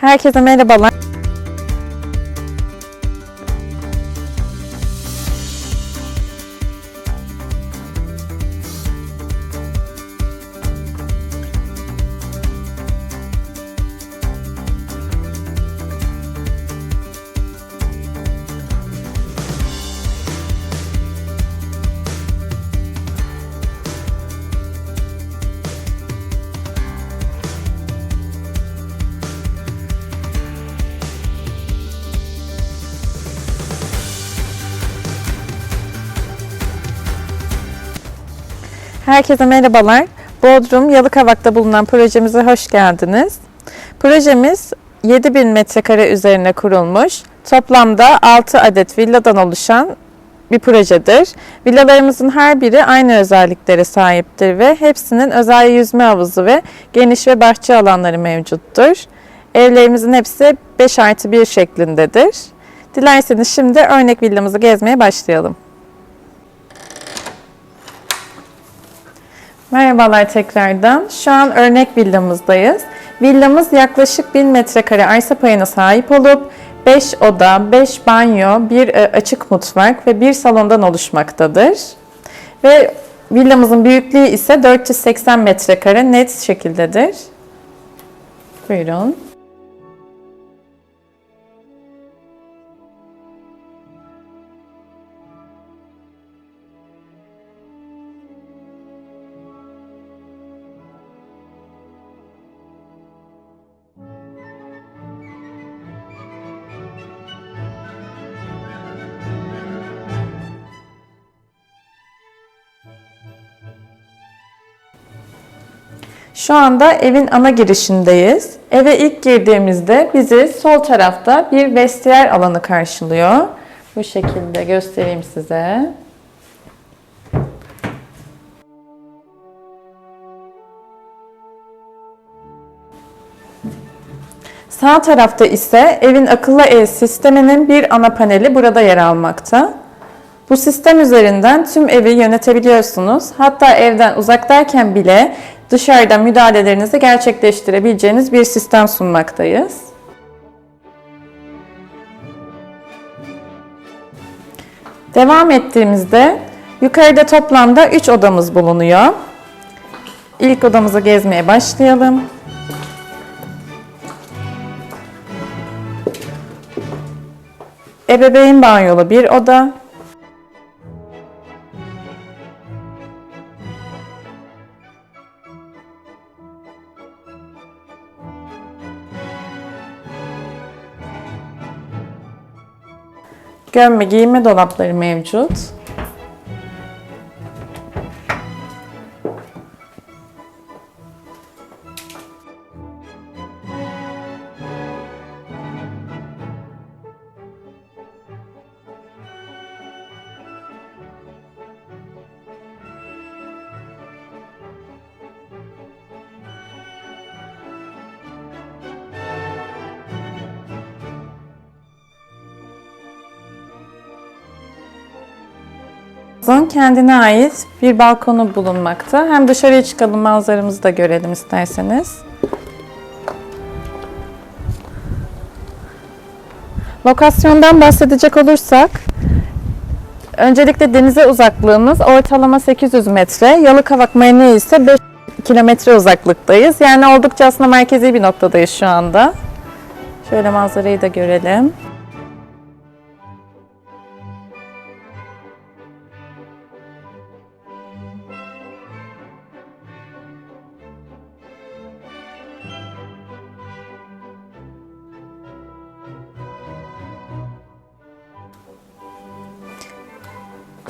Herkese merhabalar. Herkese merhabalar. Bodrum Yalıkavak'ta bulunan projemize hoş geldiniz. Projemiz 7000 metrekare üzerine kurulmuş, toplamda 6 adet villadan oluşan bir projedir. Villalarımızın her biri aynı özelliklere sahiptir ve hepsinin özel yüzme havuzu ve geniş ve bahçe alanları mevcuttur. Evlerimizin hepsi 5 artı 1 şeklindedir. Dilerseniz şimdi örnek villamızı gezmeye başlayalım. Merhabalar tekrardan. Şu an örnek villamızdayız. Villamız yaklaşık 1000 metrekare arsa payına sahip olup 5 oda, 5 banyo, 1 açık mutfak ve 1 salondan oluşmaktadır. Ve villamızın büyüklüğü ise 480 metrekare net şekildedir. Buyurun. Şu anda evin ana girişindeyiz. Eve ilk girdiğimizde bizi sol tarafta bir vestiyer alanı karşılıyor. Bu şekilde göstereyim size. Sağ tarafta ise evin akıllı ev sisteminin bir ana paneli burada yer almakta. Bu sistem üzerinden tüm evi yönetebiliyorsunuz. Hatta evden uzaktayken bile dışarıdan müdahalelerinizi gerçekleştirebileceğiniz bir sistem sunmaktayız. Devam ettiğimizde yukarıda toplamda 3 odamız bulunuyor. İlk odamızı gezmeye başlayalım. Ebeveyn banyolu bir oda. Gömme giyinme dolapları mevcut. Balkonun kendine ait bir balkonu bulunmakta. Hem dışarıya çıkalım manzaramızı da görelim isterseniz. Lokasyondan bahsedecek olursak, öncelikle denize uzaklığımız ortalama 800 metre, Yalıkavak Marina ise 5 kilometre uzaklıktayız. Yani oldukça aslında merkezi bir noktadayız şu anda. Şöyle manzarayı da görelim.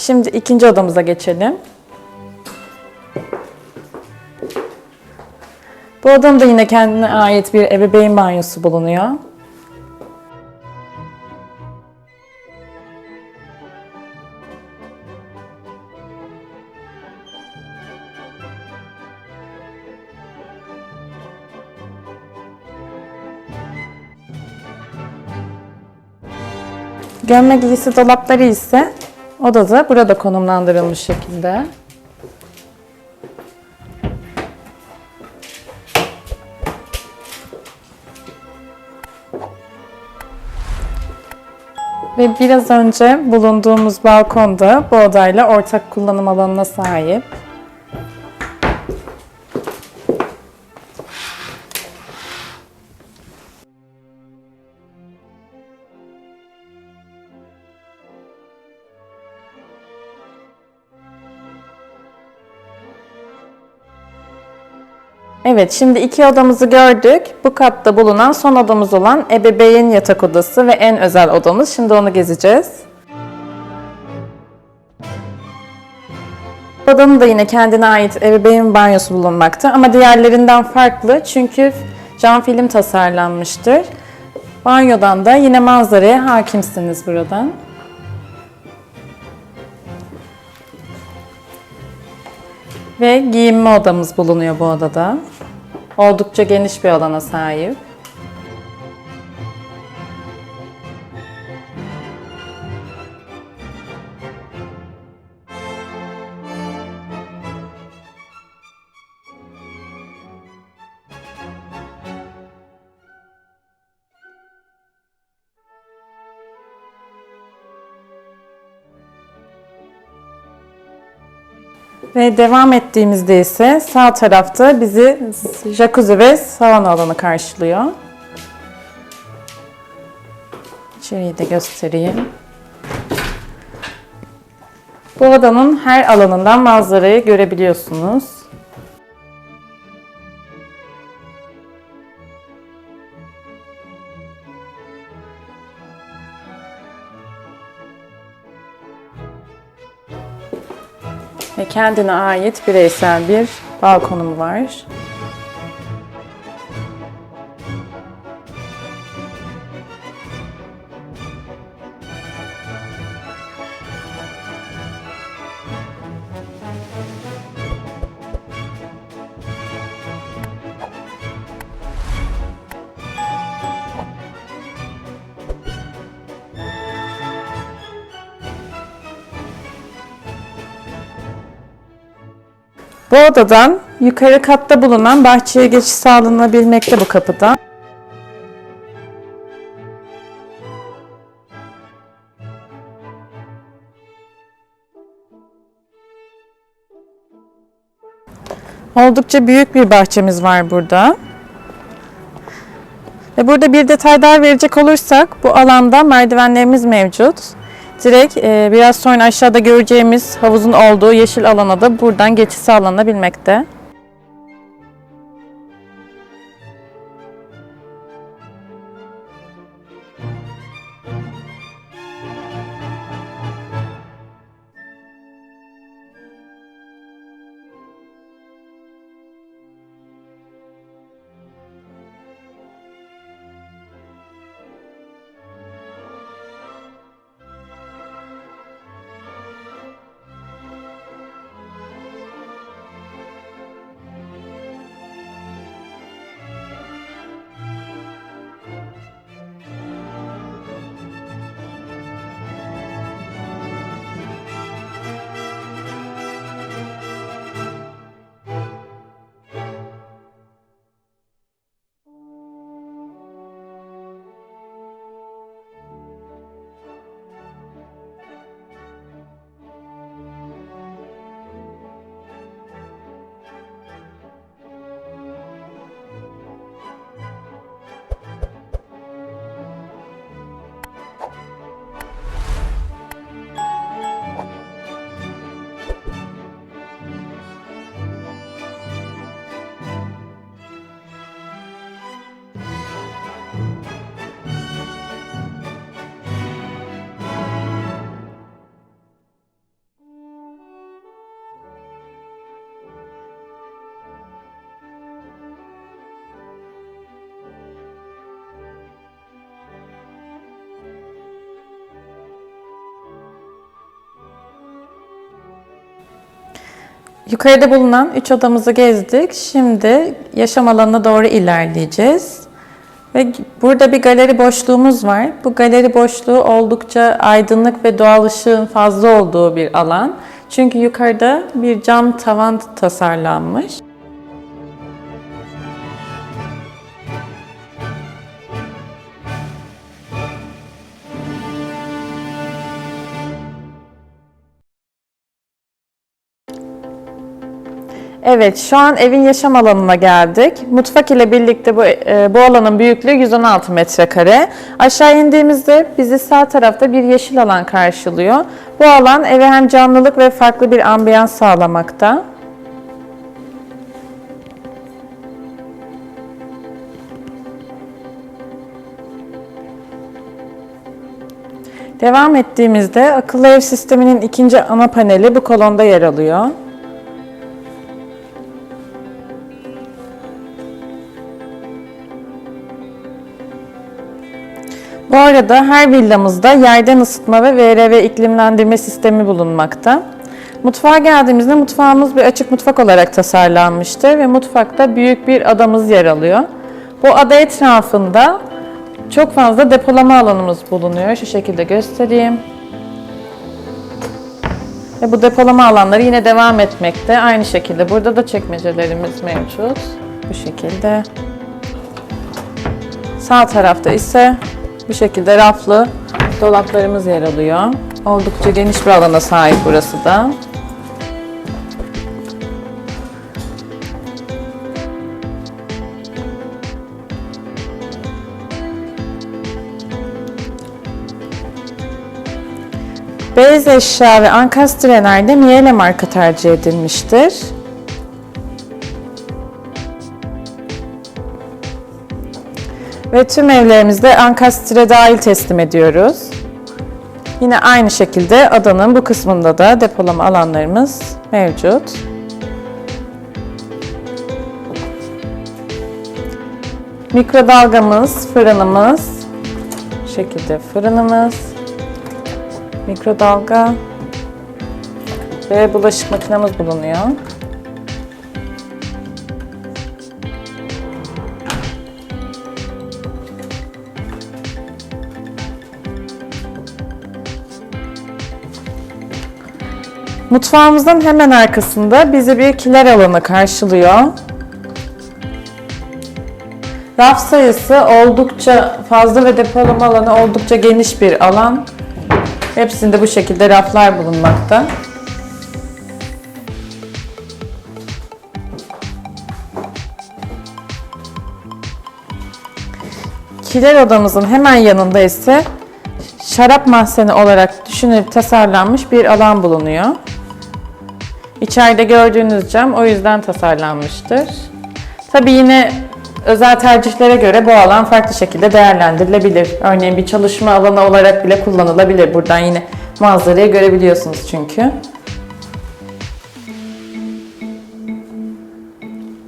Şimdi ikinci odamıza geçelim. Bu odamda yine kendine ait bir ebeveyn banyosu bulunuyor. Gömme giysi dolapları ise Odada burada konumlandırılmış şekilde. Ve biraz önce bulunduğumuz balkonda bu odayla ortak kullanım alanına sahip. Evet, şimdi iki odamızı gördük. Bu katta bulunan son odamız olan ebeveyn yatak odası ve en özel odamız. Şimdi onu gezeceğiz. Odanın da yine kendine ait ebeveyn banyosu bulunmakta ama diğerlerinden farklı çünkü cam film tasarlanmıştır. Banyodan da yine manzaraya hakimsiniz buradan. Ve giyinme odamız bulunuyor bu odada. Oldukça geniş bir alana sahip. Ve devam ettiğimizde ise sağ tarafta bizi jacuzzi ve sauna alanı karşılıyor. İçeriği de göstereyim. Bu odanın her alanından manzarayı görebiliyorsunuz. Kendine ait bireysel bir balkonum var. Bu odadan yukarı katta bulunan bahçeye geçiş sağlanabilmekte bu kapıda. Oldukça büyük bir bahçemiz var burada. Ve burada bir detay daha verecek olursak bu alanda merdivenlerimiz mevcut. Direkt e, biraz sonra aşağıda göreceğimiz havuzun olduğu yeşil alana da buradan geçiş sağlanabilmekte. Yukarıda bulunan üç odamızı gezdik. Şimdi yaşam alanına doğru ilerleyeceğiz. Ve burada bir galeri boşluğumuz var. Bu galeri boşluğu oldukça aydınlık ve doğal ışığın fazla olduğu bir alan. Çünkü yukarıda bir cam tavan tasarlanmış. Evet, şu an evin yaşam alanına geldik. Mutfak ile birlikte bu, e, bu alanın büyüklüğü 116 metrekare. Aşağı indiğimizde bizi sağ tarafta bir yeşil alan karşılıyor. Bu alan eve hem canlılık ve farklı bir ambiyans sağlamakta. Devam ettiğimizde akıllı ev sisteminin ikinci ana paneli bu kolonda yer alıyor. Bu arada her villamızda yerden ısıtma ve VRV iklimlendirme sistemi bulunmakta. Mutfağa geldiğimizde mutfağımız bir açık mutfak olarak tasarlanmıştır ve mutfakta büyük bir adamız yer alıyor. Bu ada etrafında çok fazla depolama alanımız bulunuyor. Şu şekilde göstereyim. Ve bu depolama alanları yine devam etmekte. Aynı şekilde burada da çekmecelerimiz mevcut. Bu şekilde. Sağ tarafta ise bu şekilde raflı dolaplarımız yer alıyor. Oldukça geniş bir alana sahip burası da. Beyaz eşya ve ankastrenerde Miele marka tercih edilmiştir. Ve tüm evlerimizde ankastre dahil teslim ediyoruz. Yine aynı şekilde adanın bu kısmında da depolama alanlarımız mevcut. Mikrodalgamız, fırınımız, bu şekilde fırınımız, mikrodalga ve bulaşık makinemiz bulunuyor. Mutfağımızın hemen arkasında bizi bir kiler alanı karşılıyor. Raf sayısı oldukça fazla ve depolama alanı oldukça geniş bir alan. Hepsinde bu şekilde raflar bulunmakta. Kiler odamızın hemen yanında ise şarap mahzeni olarak düşünülüp tasarlanmış bir alan bulunuyor. İçeride gördüğünüz cam o yüzden tasarlanmıştır. Tabii yine özel tercihlere göre bu alan farklı şekilde değerlendirilebilir. Örneğin bir çalışma alanı olarak bile kullanılabilir. Buradan yine manzarayı görebiliyorsunuz çünkü.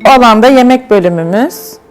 Bu alanda yemek bölümümüz.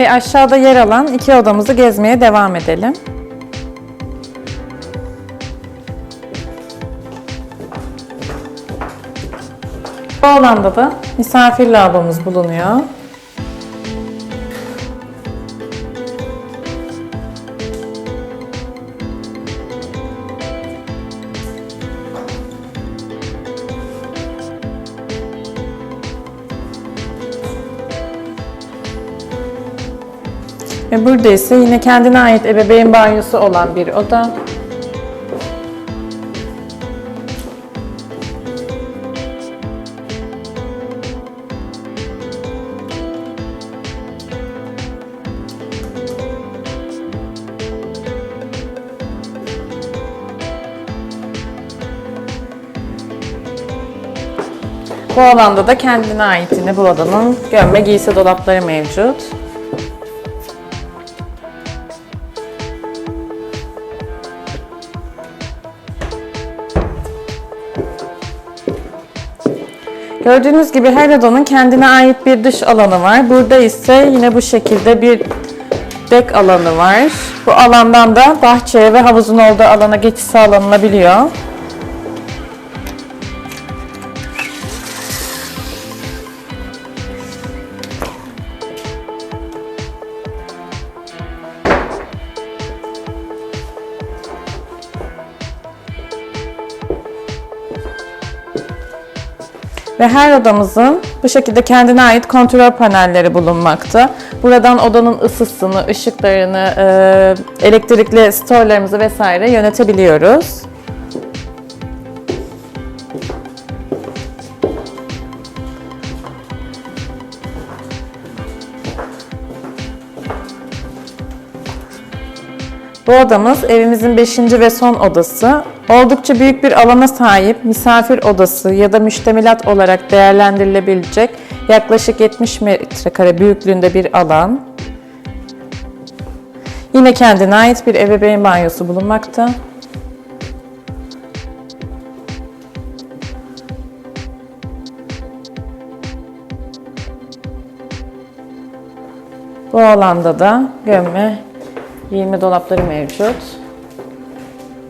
Ve aşağıda yer alan iki odamızı gezmeye devam edelim. Bu alanda da misafir lavabomuz bulunuyor. Ve burada ise yine kendine ait ebeveyn banyosu olan bir oda. Bu alanda da kendine ait yine bu odanın gömme giysi dolapları mevcut. Gördüğünüz gibi her odanın kendine ait bir dış alanı var. Burada ise yine bu şekilde bir dek alanı var. Bu alandan da bahçeye ve havuzun olduğu alana geçiş sağlanabiliyor. Ve her odamızın bu şekilde kendine ait kontrol panelleri bulunmakta. Buradan odanın ısısını, ışıklarını, elektrikli storlarımızı vesaire yönetebiliyoruz. Bu odamız evimizin 5. ve son odası. Oldukça büyük bir alana sahip misafir odası ya da müştemilat olarak değerlendirilebilecek yaklaşık 70 metrekare büyüklüğünde bir alan. Yine kendine ait bir ebeveyn banyosu bulunmakta. Bu alanda da gömme giyinme dolapları mevcut.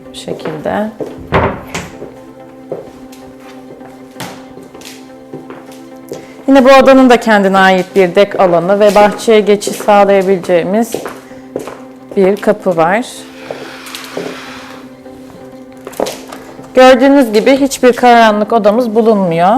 Bu şekilde. Yine bu odanın da kendine ait bir dek alanı ve bahçeye geçiş sağlayabileceğimiz bir kapı var. Gördüğünüz gibi hiçbir karanlık odamız bulunmuyor.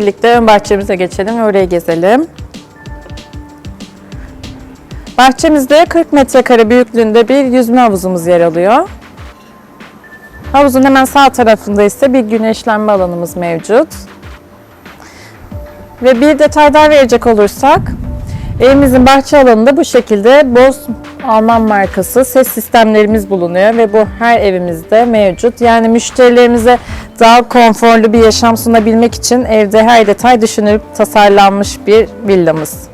Birlikte ön bahçemize geçelim ve orayı gezelim. Bahçemizde 40 metrekare büyüklüğünde bir yüzme havuzumuz yer alıyor. Havuzun hemen sağ tarafında ise bir güneşlenme alanımız mevcut. Ve bir detay daha verecek olursak, evimizin bahçe alanında bu şekilde Boz Alman markası ses sistemlerimiz bulunuyor ve bu her evimizde mevcut. Yani müşterilerimize daha konforlu bir yaşam sunabilmek için evde her detay düşünülüp tasarlanmış bir villamız.